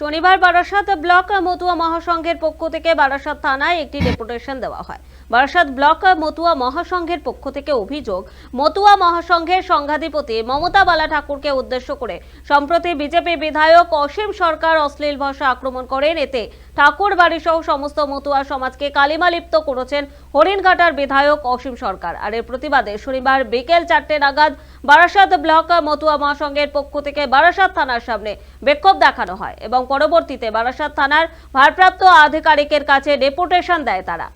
শনিবার বারাসাত ব্লক মতুয়া মহাসংঘের পক্ষ থেকে বারাসাত থানায় একটি ডেপুটেশন দেওয়া হয়। বারাসাত ব্লক মতুয়া মহাসংঘের পক্ষ থেকে অভিযোগ, মতুয়া মহাসংঘের সংঘাধিপতি মমতা বালা ঠাকুরকে উদ্দেশ্য করে সম্প্রতি বিজেপি বিধায়ক অসীম সরকার অশ্লীল ভাষা আক্রমণ করেন। এতে ঠাকুর বাড়ি সহ সমস্ত মতুয়া সমাজকে কালিমালিপ্ত করেছেন হরিণঘাটার বিধায়ক অসীম সরকার। আর এর প্রতিবাদে শনিবার বিকেল চারটে নাগাদ বারাসাত ব্লক মতুয়া মহাসংঘের পক্ষ থেকে বারাসাত থানার সামনে বিক্ষোভ দেখানো হয় এবং পরবর্তীতে বারাসাত থানার ভারপ্রাপ্ত আধিকারিকের কাছে ডেপুটেশন দেয় তারা।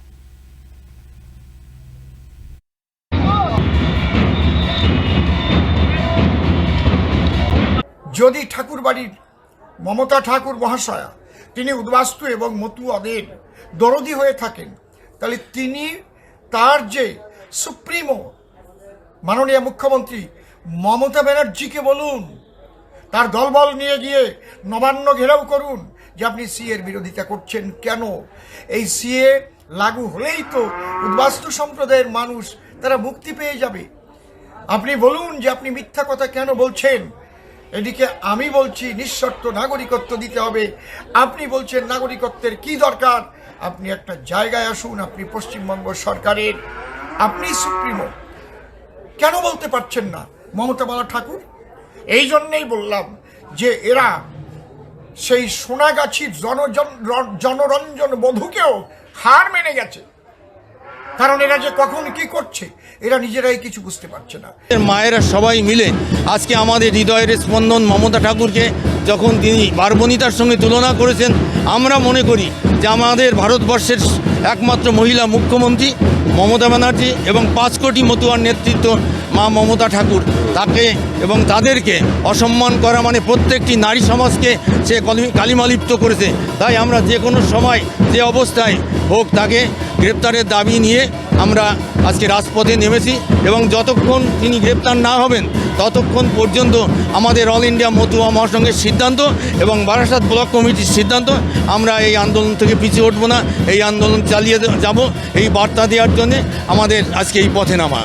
যদি ঠাকুর বাড়ির মমতা ঠাকুর মহাশয়া তিনি উদ্বাস্তু এবং মতুয়াদের দরদি হয়ে থাকেন, তাহলে তিনি তার যে সুপ্রিমো মাননীয় মুখ্যমন্ত্রী মমতা ব্যানার্জিকে বলুন তার দলবল নিয়ে গিয়ে নবান্ন ঘেরাও করুন যে আপনি সিএর বিরোধিতা করছেন কেন? এই সিএ লাগু হলেই তো উদ্বাস্তু সম্প্রদায়ের মানুষ তারা মুক্তি পেয়ে যাবে। আপনি বলুন যে আপনি মিথ্যা কথা কেন বলছেন? এদিকে আমি বলছি নিঃশর্ত নাগরিকত্ব দিতে হবে। আপনি বলছেন নাগরিকত্বের কি দরকার? আপনি একটা জায়গায় আসুন, আপনি পশ্চিমবঙ্গ সরকারের। আপনি সুপ্রিমো। কেন বলতে পারছেন না? মমতা বালা ঠাকুর এই জন্যেই বললাম যে এরা সেই সোনাগাছির জনজন জনরঞ্জন বধূকেও হার মেনে গেছে। কারণ এরা যে কখন কি করছে, এরা নিজেরাই কিছু বুঝতে পারছে না। মায়েরা সবাই মিলে আজকে আমাদের হৃদয়ের স্পন্দন মমতা ঠাকুরকে যখন তিনি বারবনিতার সঙ্গে তুলনা করেছেন, আমরা মনে করি যে আমাদের ভারতবর্ষের একমাত্র মহিলা মুখ্যমন্ত্রী মমতা ব্যানার্জি এবং পাঁচ কোটি মতুয়ার নেতৃত্ব মা মমতা ঠাকুর তাকে এবং তাদেরকে অসম্মান করা মানে প্রত্যেকটি নারী সমাজকে সে কলি- কালিমালিপ্ত করেছে। তাই আমরা যে কোনো সময় যে অবস্থায় হোক তাকে গ্রেপ্তারের দাবি নিয়ে আমরা আজকে রাজপথে নেমেছি এবং যতক্ষণ তিনি গ্রেপ্তার না হবেন, ততক্ষণ পর্যন্ত আমাদের অল ইন্ডিয়া মতুয়া মহাসংঘের সিদ্ধান্ত এবং বারাসাত ব্লক কমিটির সিদ্ধান্ত, আমরা এই আন্দোলন থেকে পিছিয়ে উঠবো না, এই আন্দোলন চালিয়ে যাব। এই বার্তা দেওয়ার জন্যে আমাদের আজকে এই পথে নামা।